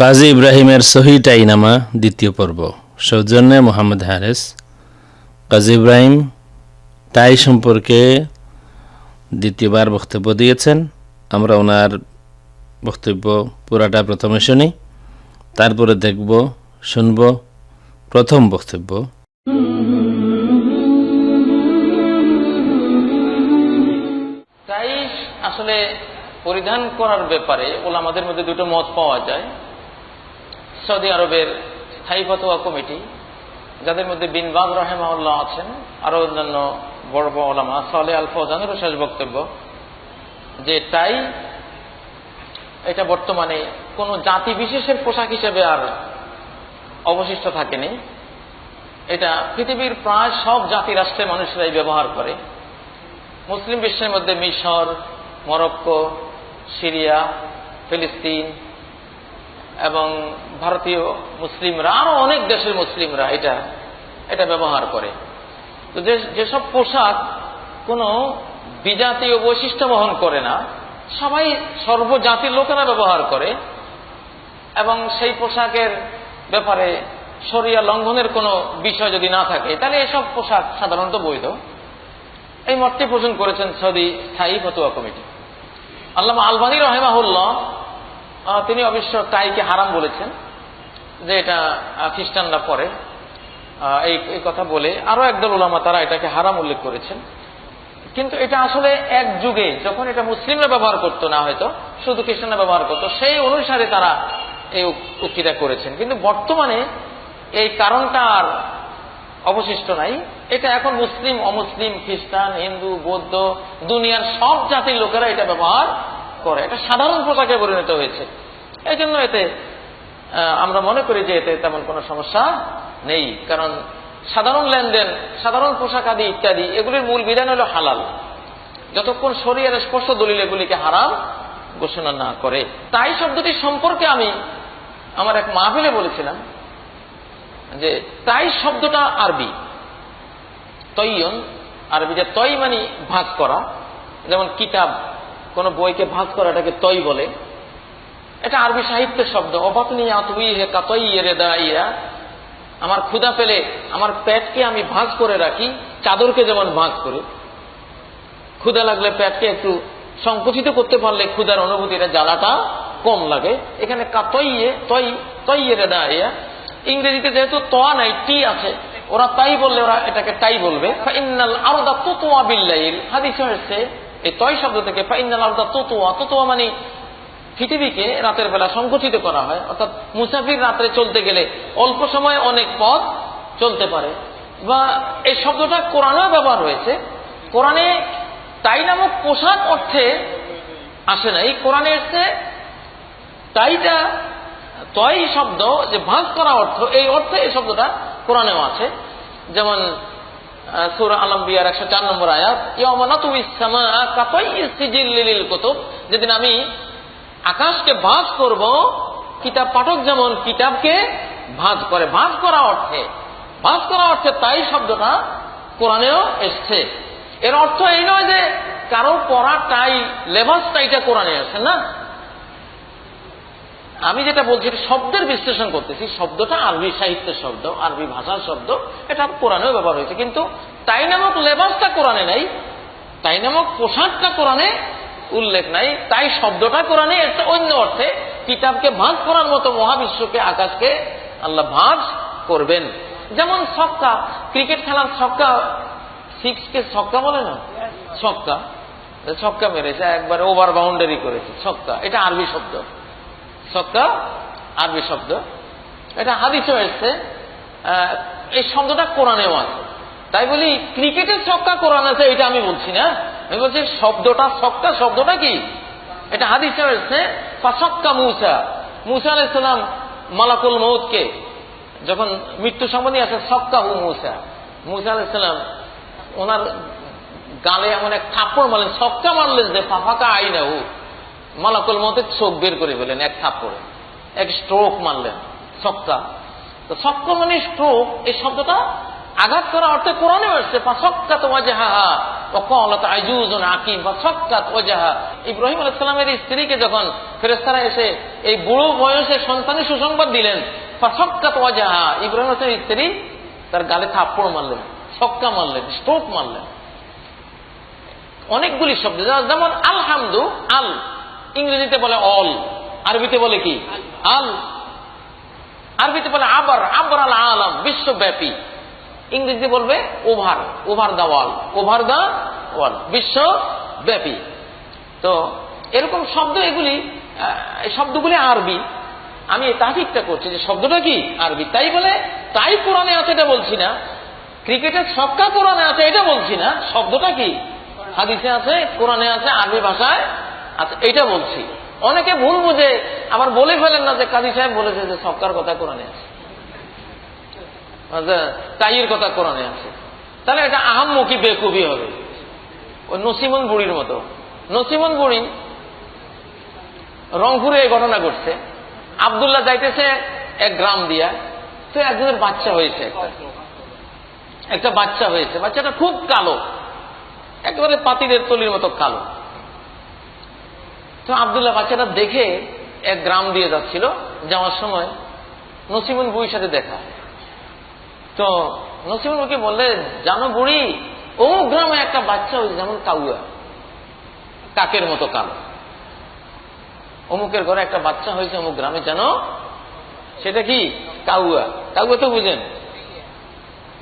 কাজী ইব্রাহিমের সহি টাইনামা দ্বিতীয় পর্ব। সৌজন্যে মোহাম্মদ হারেস। কাজী ইব্রাহিম তাই সম্পর্কে দ্বিতীয়বার বক্তব্য দিয়েছেন। আমরা ওনার বক্তব্য পুরাটা প্রথমে শুনি, তারপরে দেখব, শুনব প্রথম বক্তব্য। তাই আসলে পরিধান করার ব্যাপারে ওলামাদের মধ্যে দুটো মত পাওয়া যায়। সৌদি আরবের স্থায়ী ফতোয়া কমিটি, যাদের মধ্যে বিনবাদ রহেমাউল্লাহ আছেন আরও অন্যান্য বড় বড় ওলামা সালে আল ফৌজানেরও শেষ বক্তব্য যে টাই এটা বর্তমানে কোনো জাতি বিশেষের পোশাক হিসেবে আর অবশিষ্ট থাকেনি। এটা পৃথিবীর প্রায় সব জাতি রাষ্ট্রের মানুষরাই ব্যবহার করে। মুসলিম বিশ্বের মধ্যে মিশর, মরক্কো, সিরিয়া, ফিলিস্তিন এবং ভারতীয় মুসলিমরা, আরও অনেক দেশের মুসলিমরা এটা এটা ব্যবহার করে। তো যেসব পোশাক কোনো বিজাতীয় বৈশিষ্ট্য বহন করে না, সবাই সর্বজাতির লোকেরা ব্যবহার করে এবং সেই পোশাকের ব্যাপারে শরিয়া লঙ্ঘনের কোনো বিষয় যদি না থাকে, তাহলে এসব পোশাক সাধারণত বৈধ। এই মতটি পোষণ করেছেন সৌদি স্থায়ী ফতুয়া কমিটি। আল্লামা আলবানী রহেমাহুল্লাহ তিনি অবশ্য টাইকে হারাম বলেছেন, যে এটা খ্রিস্টানরা পরে। এই এই কথা বলে আরও একদল ওলামা তারা এটাকে হারাম উল্লেখ করেছেন। কিন্তু এটা আসলে এক যুগে যখন এটা মুসলিমরা ব্যবহার করতো না হয়তো, শুধু খ্রিস্টানরা ব্যবহার করতো, সেই অনুসারে তারা এই উক- উক্তিটা করেছেন। কিন্তু বর্তমানে এই কারণটা আর অবশিষ্ট নাই। এটা এখন মুসলিম, অমুসলিম, খ্রিস্টান, হিন্দু, বৌদ্ধ, দুনিয়ার সব জাতির লোকেরা এটা ব্যবহার করে। এটা সাধারণ পোশাকে পরিণত হয়েছে। এই জন্য এতে আমরা মনে করি যে এতে তেমন কোনো সমস্যা নেই। কারণ সাধারণ লেনদেন, সাধারণ পোশাক আদি ইত্যাদি, এগুলির মূল বিধান হলো হালাল। যতক্ষণ শরীরের স্পষ্ট দলিল এগুলিকে হারাম ঘোষণা না করে। তাই শব্দটি সম্পর্কে আমি আমার এক মাহফিলে বলেছিলাম যে, তাই শব্দটা আরবি। তৈয়ন, আরবিতে তৈ মানে ভাগ করা। যেমন কিতাব কোন বইকে ভাগ করা এটাকে তৈ বলে। এটা আরবি সাহিত্যের শব্দ। অবাকনি আতুই হে কাতই রে দাঁড়াইয়া আমার ক্ষুধা পেলে, আমার পেটকে আমি ভাগ করে রাখি, চাদরকে যেমন ভাগ করে। ক্ষুদা লাগলে পেটকে একটু সংকুচিত করতে পারলে ক্ষুধার অনুভূতিটা জ্বালাটা কম লাগে। এখানে কাতইয়ে তৈ তৈয়ে রে দাঁড়াইয়া। ইংরেজিতে যেহেতু তোয়া নাই, টি আছে, ওরা তাই বললে, ওরা এটাকে তাই বলবে। ফাইনাল আরদা তুতুয়া বিল্লাইল হাদিসে হচ্ছে এই তয় শব্দ থেকে, ফাইনাল মানে পৃথিবীকে রাতের বেলা সংকুচিত করা হয়। অর্থাৎ মুসাফির রাত্রে চলতে গেলে অল্প সময়ে অনেক পথ চলতে পারে। বা এই শব্দটা কোরআনেও ব্যবহার হয়েছে। কোরআনে তাই নামক পোশাক অর্থে আসে নাই কোরআনে এসছে তাইটা, তয় শব্দ যে ভাগ করা অর্থ, এই অর্থে এই শব্দটা কোরআনেও আছে। যেমন যেদিন আমি আকাশকে ভাঁজ করব, কিতাব পাঠক যেমন কিতাবকে ভাঁজ করে ভাঁজ করা অর্থে ভাঁজ করা অর্থে তাই শব্দটা কোরআনেও এসছে। এর অর্থ এই নয় যে কারও পরা টাই লেবাস টাইটা কোরআনে আছে, না? আমি যেটা বলছি, এটা শব্দের বিশ্লেষণ করতেছি। শব্দটা আরবি সাহিত্যের শব্দ, আরবি ভাষার শব্দ। এটা কোরআনেও ব্যবহার হয়েছে। কিন্তু তাই নামক লেবাসটা কোরআনে নাই তাই নামক পোশাকটা কোরআনে উল্লেখ নাই। তাই শব্দটা কোরআনে একটা অন্য অর্থে কিতাবকে ভাঁজ করার মতো মহাবিশ্বকে, আকাশকে আল্লাহ ভাঁজ করবেন। যেমন ছক্কা, ক্রিকেট খেলার ছক্কা, সিক্সকে ছক্কা বলে না? ছক্কা। ছক্কা মেরেছে, একবারে ওভার বাউন্ডারি করেছে, ছক্কা। এটা আরবি শব্দ। ছক্কা আরবি শব্দ। এটা এসছে আহ, এই শব্দটা কোরআনেও আছে। তাই বলি ক্রিকেটের ছক্কা কোরআন আছে এটা আমি বলছি না। আমি বলছি শব্দটা ছক্কা শব্দটা কি? এটা হাদিসেও এসছে ফাছক্কা মুসা। মুসা আলাইসালাম মালাকুল মৌতকে যখন মৃত্যু সম্বন্ধে আছে ছক্কা হু মুসা। মুসা আলাইসালাম ওনার গালে এমন এক থাপ্পড় মারলেন ছক্কা মারলেন যে ফাফাকা আইনা হু মালাকুল মতে চোখ বের করে ফেলেন, এক থাপ করে এক স্ট্রোক মারলেন সক্কা তো সক্কা মানে স্ট্রোক এই শব্দটা আঘাত করা অর্থে কোরআনে আসছে ফাসক্কাত ওয়াজাহা ওকলত আইজুজ আকিম বা ফাসক্কাত ওয়াজাহা ইব্রাহিম আলাইসালামের স্ত্রীকে যখন ফেরেস্তারা এসে এই বুড়ো বয়সে সন্তানের সুসংবাদ দিলেন বা ফাসক্কাত ওয়াজাহা ইব্রাহিম আলাইসালামের স্ত্রী তার গালে থাপ্পড় মারলেন সক্কা মারলেন স্ট্রোক মারলেন। অনেকগুলি শব্দ, যেমন আলহামদু, আল। ইংরেজিতে বলে অল, আরবিতে বলে কি? আল। আরবিতে বলে আবার আবার আল আলম, বিশ্বব্যাপী। ইংরেজিতে বলবে over over the wall over the wall, বিশ্বব্যাপী। তো এরকম শব্দ এগুলি শব্দগুলি আরবি। আমি এই তাহিকটা করছি যে শব্দটা কি? আরবি। তাই বলে, তাই কোরআনে আছে এটা বলছি না। ক্রিকেটের ছক্কা কোরআনে আছে এটা বলছি না। শব্দটা কি? হাদিসে আছে, কোরআনে আছে, আরবি ভাষায় আছে এটা বলছি। অনেকে ভুল বুঝে আবার বলে ফেলেন না যে কাজী সাহেব বলেছে যে ছক্কার কথা কোরআনে আছে। আচ্ছা, তাইয়ের কথা কোরআনে আছে। তাহলে এটা আহাম্মুখী বেকুবি হবে। ওই নসিমন বুড়ির মতো। নসিমন বুড়ি রংপুরে এই ঘটনা ঘটছে। আবদুল্লাহ যাইতেছে এক গ্রাম দিয়া। তো একজনের বাচ্চা হয়েছে একটা। একটা বাচ্চা হয়েছে। বাচ্চাটা খুব কালো। একেবারে পাতিলের তলির মতো কালো। তো আবদুল্লাহ বাচ্চাটা দেখে এক গ্রাম দিয়ে যাচ্ছিল, যাওয়ার সময় নসিমন বুড়ির সাথে দেখা। তো নসিমন বুড়িকে বললে, জানো বুড়ি ও গ্রামে একটা বাচ্চা হয়েছে যেমন কাউয়া, কাকের মতো কালো। অমুকের ঘরে একটা বাচ্চা হয়েছে অমুক গ্রামে, জানো? সেটা কি? কাউয়া। কাউয়া তো বুঝেন,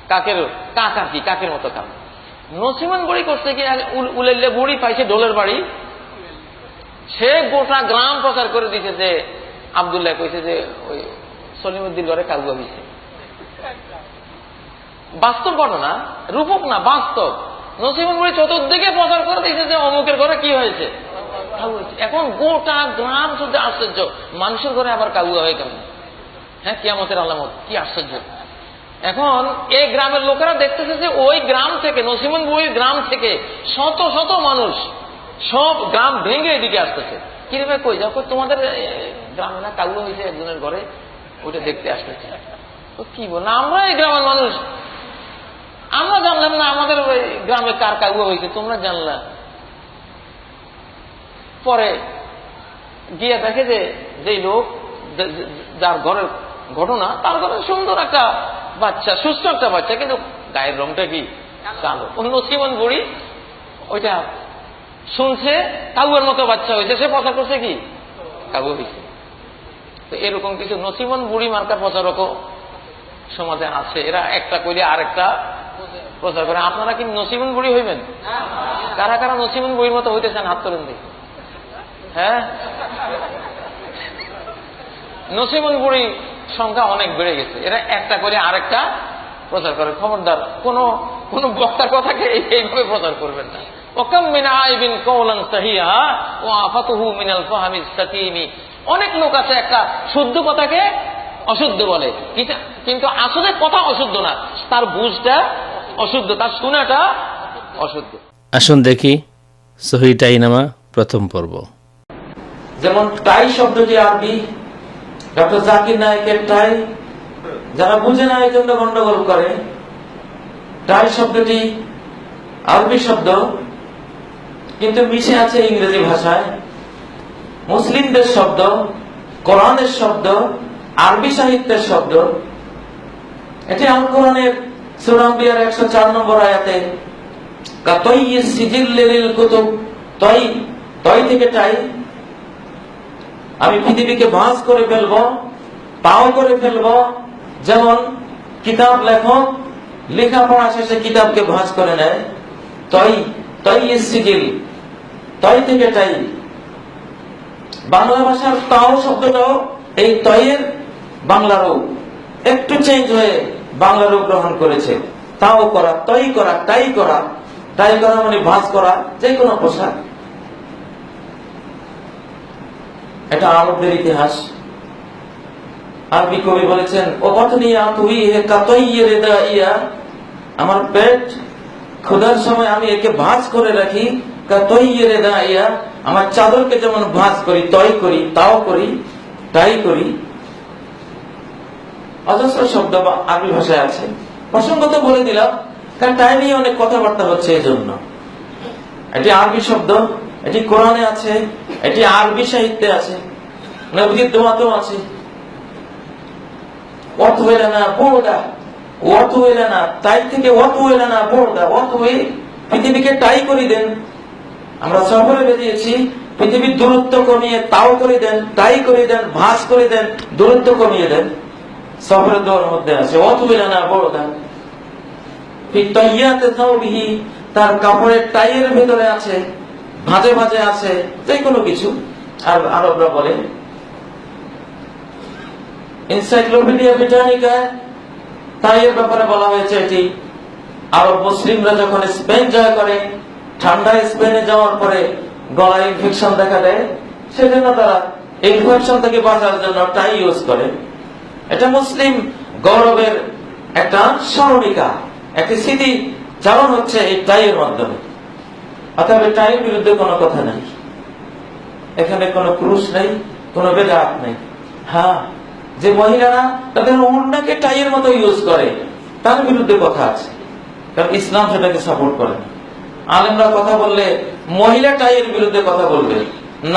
কাকের, কাক আর কি, কাকের মতো কাক নসিমন বুড়ি করছে কি উল- উলেল্লে বুড়ি পাইছে ডোলের বাড়ি সে গোটা গ্রাম প্রচার করে দিছে যে আবদুল্লাহ কইছে যে ওই সলিমুদ্দিন ঘরে কাউয়া হয়েছে বাস্তব ঘটনা, রূপক না, বাস্তব। নসিমন বুড়ি চতুর্দিকে প্রচার করে দিয়েছে যে অমুকের ঘরে কি হয়েছে? এখন গোটা গ্রাম শুধু আশ্চর্য। মানুষের ঘরে আবার কাউয়া হয়ে গেল হ্যাঁ কিয়ামতের আলামত, কি আশ্চর্য। এখন এই গ্রামের লোকেরা দেখতেছে যে ওই গ্রাম থেকে নসিমন বুড়ির গ্রাম থেকে শত শত মানুষ সব গ্রাম ভেঙে এদিকে আসতেছে। কীরকম কই? যাও তোমাদের গ্রামে না কাউয়া হয়েছে একজনের ঘরে, ওইটা দেখতে আসতেছে। তো কি বল আমরা এই গ্রামের মানুষ। আমরা জানলাম না আমাদের গ্রামে কার কাউয়া হয়েছে, তোমরা জানলা। পরে গিয়ে দেখে যে, যেই লোক যার ঘরের ঘটনা, তার ঘরে সুন্দর একটা বাচ্চা, সুস্থ একটা বাচ্চা, কিন্তু গায়ের রংটা কি? কালো। অন্য সিমন বুড়ি, ওইটা শুনছে, কাউয়ের মতো বাচ্চা হয়েছে, সে প্রচার করছে কি? কাউ হয়েছে। এরকম কিছু নসিমন বুড়ি মার্কা প্রচারকও সমাজে আছে, এরা একটা কইলে আরেকটা প্রচার করে। আপনারা কি নসিমন বুড়ি হইবেন? কারা কারা নসিমন বুড়ির মতো হইতেছেন? হাত তোলেন দেখি। হ্যাঁ? নসিমন বুড়ি সংখ্যা অনেক বেড়ে গেছে। এরা একটা করে আরেকটা প্রচার করে। খবরদার, কোন কোন বক্তার কথাকে এইভাবে প্রচার করবেন না। মিন অনেক লোক আছে একটা শুদ্ধ কথাকে অশুদ্ধ বলে। কিন্তু- আসলে কথা অশুদ্ধ না। তার বুঝটা অশুদ্ধ তার শোনাটা অশুদ্ধ। আসুন দেখি সহি টাইনামা প্রথম পর্ব। যেমন টাই শব্দটি আরবি ডক্টর জাকির নায়কের টাই যারা বুঝে না এই জন্য গন্ডগোল করে। টাই শব্দটি আরবি শব্দ। কিন্তু মিশে আছে ইংরেজি ভাষায়। মুসলিমদের শব্দ, কোরআনের শব্দ, আরবি সাহিত্যের শব্দ। এটি আল কোরআনের সুরাম্বিয়ার একশো চার নম্বর আয়াতে থেকে আমি পৃথিবীকে ভাঁজ করে ফেলব তাও করে ফেলব, যেমন কিতাব লেখক লেখাপড়া শেষে কিতাবকে ভাঁজ করে নেয়। তই তই সিজিল তই থেকে টাই বাংলা ভাষার তাও শব্দটাও এই তয়ের বাংলা রূপ একটু চেঞ্জ হয়ে বাংলা রূপ গ্রহণ করেছে। তাও করা, তই করা করা। করা মানে করা, যে কোনো পোশাক। এটা আরবদের ইতিহাস। আরবি কবি বলেছেন ও তুই হে কাতইয়ে রেদা ইয়া আমার পেট ক্ষুধার সময় আমি একে ভাঁজ করে রাখি। আমার চাদরকে যেমন ভাঁজ করি তই করি, তাও করি, তাই করি। অজস্র শব্দ বা আরবি ভাষায় আছে। প্রসঙ্গত বলে দিলাম, কারণ টাই নিয়ে অনেক কথাবার্তা হচ্ছে এই জন্য এটি আরবি শব্দ, এটি কোরআনে আছে, এটি আরবি সাহিত্যে আছে নবীজির দোয়াতেও আছে। অত হইলে না বোর্ডা তাই থেকে পৃথিবীকে টাই করে দেন। আমরা বেরিয়েছি, পৃথিবীর দূরত্ব কমিয়ে তাও করে দেন টাই করে দেন ভাস করে দেন, দূরত্ব কমিয়ে দেন। দোয়ার মধ্যে আছে, অত তার কাপড়ের টাইয়ের ভেতরে আছে, ভাঁজে ভাঁজে আছে যে কোনো কিছু। আর আরবরা বলে, এনসাইক্লোপিডিয়া ব্রিটানিকা তাই এর ব্যাপারে বলা হয়েছে এটি আরব মুসলিমরা যখন স্পেন জয় করে ঠান্ডা স্পেনে যাওয়ার পরে গলায় ইনফেকশন দেখা দেয়, সেজন্য তারা ইনফেকশন থেকে বাঁচার জন্য টাই ইউজ করে। এটা মুসলিম গৌরবের একটা স্মরণিকা, একটি স্মৃতি চালন হচ্ছে এই টাইয়ের মাধ্যমে। অর্থাৎ টাইয়ের বিরুদ্ধে কোনো কথা নাই। এখানে কোনো পুরুষ নেই, কোনো বেদাত নেই। হ্যাঁ যে মহিলারা তাদের অন্যকে টাইয়ের মতো ইউজ করে, তার বিরুদ্ধে কথা আছে। কারণ ইসলাম সেটাকে সাপোর্ট করে আলেমরা কথা বললে মহিলা টাইয়ের বিরুদ্ধে কথা বলবে,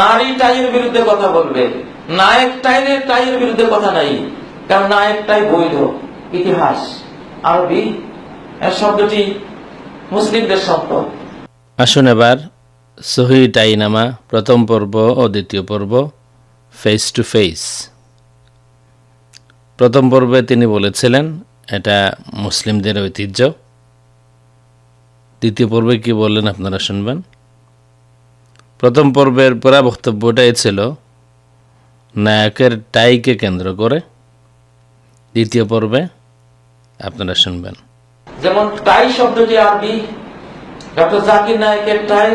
নারী টাইয়ের বিরুদ্ধে কথা বলবে, নায়ক টাইয়ের টাইয়ের বিরুদ্ধে কথা নাই। কারণ নায়ক টাই বৈধ। ইতিহাস, আরবি, এর শব্দটি মুসলিমদের সম্পদ আসুন এবার সহি টাইনামা, প্রথম পর্ব ও দ্বিতীয় পর্ব ফেস টু ফেস প্রথম পর্বে তিনি বলেছিলেন, এটা মুসলিমদের ঐতিহ্য। দ্বিতীয় পর্বে কি বললেন আপনারা শুনবেন? প্রথম পর্বের পুরা বক্তব্যটাই ছিল, নায়কের টাইকে কেন্দ্র করে। দ্বিতীয় পর্বে আপনারা শুনবেন। যেমন টাই শব্দটি আরবি, ডক্টর জাকির নায়কের টাই,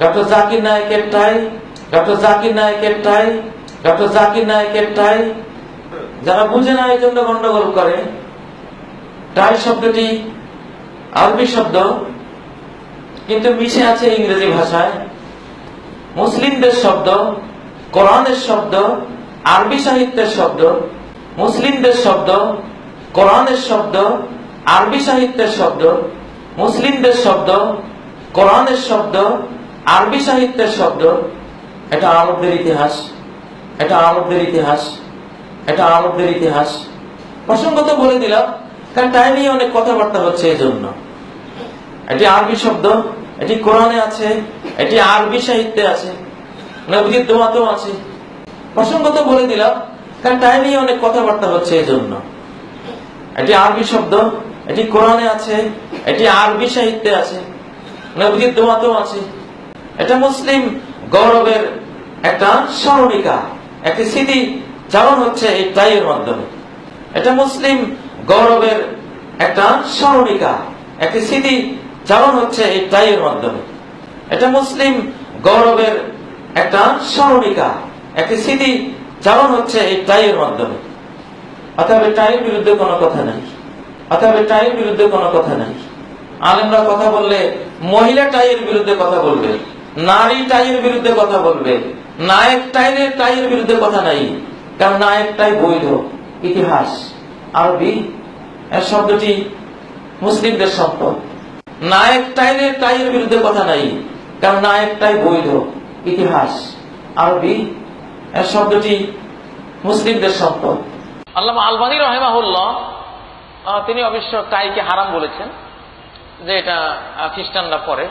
ডক্টর জাকির নায়কের টাই, ডক্টর জাকির নায়কের টাই, ডক্টর জাকির নায়কের টাই যারা বুঝে না এই জন্য গন্ডগোল করে টাই শব্দটি আরবি শব্দ, কিন্তু মিশে আছে ইংরেজি ভাষায়। মুসলিমদের শব্দ, কোরআনের শব্দ, আরবি সাহিত্যের শব্দ, মুসলিমদের শব্দ, কোরআনের শব্দ, আরবি সাহিত্যের শব্দ, মুসলিমদের শব্দ, কোরআনের শব্দ, আরবি সাহিত্যের শব্দ। এটা আরবদের ইতিহাস, এটা আরবদের ইতিহাস। এটা আরবদের ইতিহাস। প্রসঙ্গত বলে দিলাম, কারণ টাইম নিয়ে অনেক কথাবার্তা হচ্ছে এই জন্য এটি আরবি শব্দ, এটি কোরআনে আছে, এটি আরবি সাহিত্যে আছে নবীজির দোয়াতেও আছে। প্রসঙ্গত বলে দিলাম, কারণ টাইম নিয়ে অনেক কথাবার্তা হচ্ছে এই জন্য এটি আরবি শব্দ, এটি কোরআনে আছে, এটি আরবি সাহিত্যে আছে নবীজির দোয়াতেও আছে। এটা মুসলিম গৌরবের একটা স্মরণিকা, একটি স্মৃতি চালন হচ্ছে এই টাইয়ের মাধ্যমে। এটা মুসলিম গৌরবের একটা স্মরণিকা, একটি স্মৃতি চালন হচ্ছে এই টাইয়ের মাধ্যমে। এটা মুসলিম গৌরবের একটা স্মরণিকা, একটি স্মৃতি চালন হচ্ছে এই টাইয়ের মাধ্যমে। এই টাইয়ের বিরুদ্ধে কোনো কথা নাই। এই টাইয়ের বিরুদ্ধে কোনো কথা নাই। আলেমরা কথা বললে মহিলা টাইয়ের বিরুদ্ধে কথা বলবে, নারী টাইয়ের বিরুদ্ধে কথা বলবে, নায়ক টাইয়ের টাইয়ের বিরুদ্ধে কথা নাই। কারণ নায়ক টাই বৈধ, ইতিহাস, আরবি শব্দটি মুসলিমদের সম্পদ নায়ক টাইয়ের টাইয়ের বিরুদ্ধে কথা নাই। কারণ নায়ক টাই বৈধ, ইতিহাস, আরবি শব্দটি মুসলিমদের সম্পদ আল্লামা আলবানি রহেমাহুল্লাহ তিনি অবশ্য টাইকে হারাম বলেছেন, যে এটা খ্রিস্টানরা পরে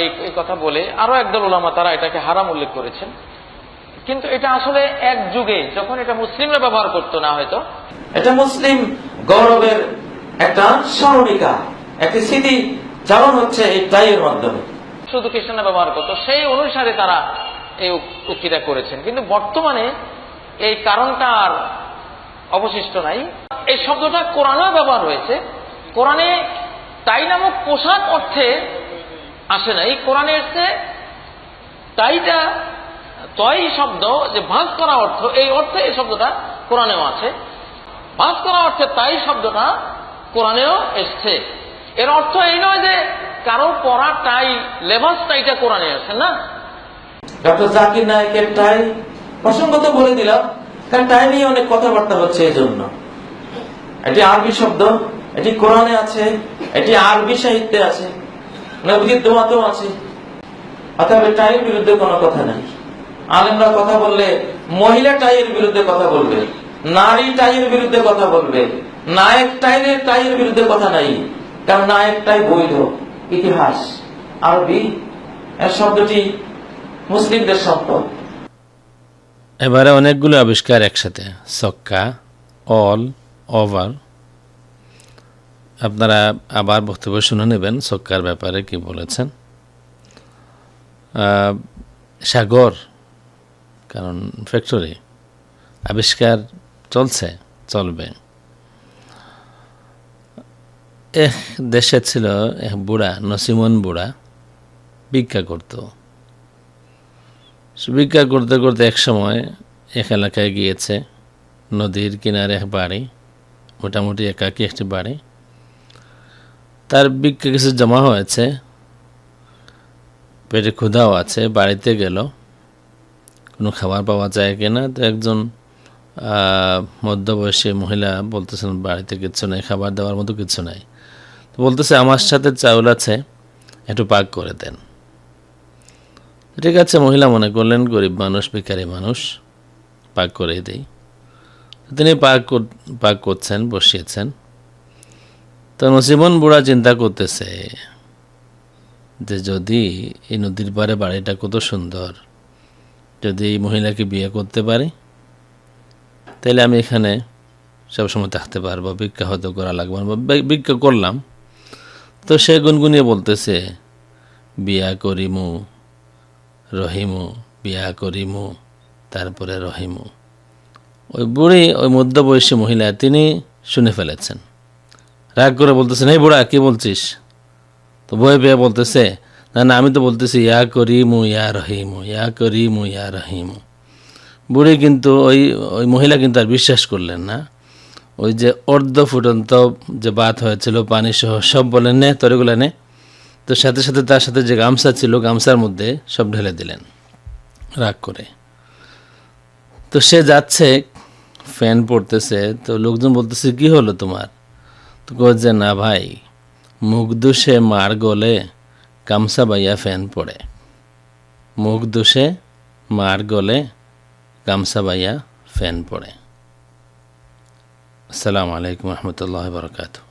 এই কথা বলে আরও একদল ওলামা তারা এটাকে হারাম উল্লেখ করেছেন। কিন্তু এটা আসলে এক যুগে যখন এটা মুসলিমরা ব্যবহার করতো না হয়তো। এটা মুসলিম গৌরবের একটা স্মরণিকা একটি স্মৃতি চালন হচ্ছে এই টাইয়ের মাধ্যমে। শুধু খ্রিস্টানরা ব্যবহার করতো সেই অনুসারে তারা এই উক্তিটা করেছেন। কিন্তু বর্তমানে এই কারণটা আর অবশিষ্ট নাই। এই শব্দটা কোরআনেও ব্যবহার হয়েছে। কোরআনে তাই নামক পোশাক অর্থে আসে নাই কোরআনে এসছে তাইটা তয় শব্দ যে ভাঁজ করা অর্থ, এই অর্থে এই শব্দটা কোরআনেও আছে। ভাঁজ করা অর্থে তাই শব্দটা কোরআনেও এসছে। এর অর্থ এই নয় যে কারও পরা টাই লেবাস টাইটা কোরআনে আছে, না? ডক্টর জাকির নায়কের টাই প্রসঙ্গত বলে দিলাম, কারণ টাই নিয়ে অনেক কথাবার্তা হচ্ছে এই জন্য এটি আরবি শব্দ, এটি কোরআনে আছে, এটি আরবি সাহিত্যে আছে, নবীজির দোয়াতেও আছে। অতএব টাইয়ের বিরুদ্ধে কোনো কথা নাই। আলেমরা কথা বললে, মহিলা টাইয়ের বিরুদ্ধে কথা বলবে, নারী টাইয়ের বিরুদ্ধে কথা বলবে, নায়ক টাইনের টাইয়ের বিরুদ্ধে কথা নাই, কারণ নায়ক টাই বৈধ, ইতিহাস, আরবি শব্দটি মুসলিমদের শব্দ। এবারে অনেকগুলো আবিষ্কার একসাথে, সক্কা, অল ওভার আপনারা আবার বক্তব্য শুনে নেবেন, সক্কার ব্যাপারে কি বলেছেন। সাগর কারণ ফ্যাক্টরি আবিষ্কার চলছে, চলবে। এক দেশে ছিল এক বুড়া, নসিমন বুড়া, ভিক্ষা করতো। ভিক্ষা করতে করতে এক সময় এক এলাকায় গিয়েছে, নদীর কিনারে এক বাড়ি, মোটামুটি একাকি একটি বাড়ি। তার ভিক্ষা কিছু জমা হয়েছে, পেটে ক্ষুধাও আছে, বাড়িতে গেল। কোনো খাবার পাওয়া যায় কিনা? তো একজন মধ্যবয়সী মহিলা বলতেছেন, বাড়িতে কিচ্ছু নেই, খাবার দেওয়ার মতো কিছু নাই। তো বলতেছে, আমার সাথে চাউল আছে, একটু পাক করে দেন। ঠিক আছে, মহিলা মনে করলেন, গরিব মানুষ, ভিখারি মানুষ, পাক করে দেই। তিনি পাক পাক করছেন, বসিয়েছেন। তো নসিমন বুড়া চিন্তা করতেছে যে যদি এই নদীর পাড়ে বাড়িটা কত সুন্দর। যদি এই মহিলাকে বিয়ে করতে পারি, তাহলে আমি এখানে সবসময় থাকতে পারব, ভিক্ষা হয়তো করা লাগবে বি- ভিক্ষা করলাম। তো সে গুনগুনিয়ে বলতেছে, বিয়া করিমু, রহিমু, বিয়া করিমু, তারপরে রহিমু। ওই বুড়ি, ওই মধ্যবয়সী মহিলা, তিনি শুনে ফেলেছেন। রাগ করে বলতেছেন, এই বুড়া, কি বলছিস? তো বয়ে বেয়ে বলতেছে না না, আমি তো বলতেছি, ইয়া করিমু, ইয়া রহিমু, ইয়া করিমু, ইয়া রহিমু। বুড়ি কিন্তু ওই ওই মহিলা কিন্তু আর বিশ্বাস করলেন না। ওই যে অর্ধ ফুটন্ত যে বাত হয়েছিল পানি সহ, সব বলেন, নে তরিগুলো নে। তো সাথে সাথে তার সাথে যে গামছা ছিল, গামছার মধ্যে সব ঢেলে দিলেন, রাগ করে। তো সে যাচ্ছে, ফ্যান পড়তেছে, তো লোকজন বলতেছে, কি হলো তোমার? তো যে, না ভাই মুখ দুষে মার গলে গামছা বাইয়া ফ্যান পড়ে। মুখ দোষে মার গলে গামছা বাইয়া ফ্যান পড়ে। আসসালামু আলাইকুম রহমতুল্লাহ বরকাতু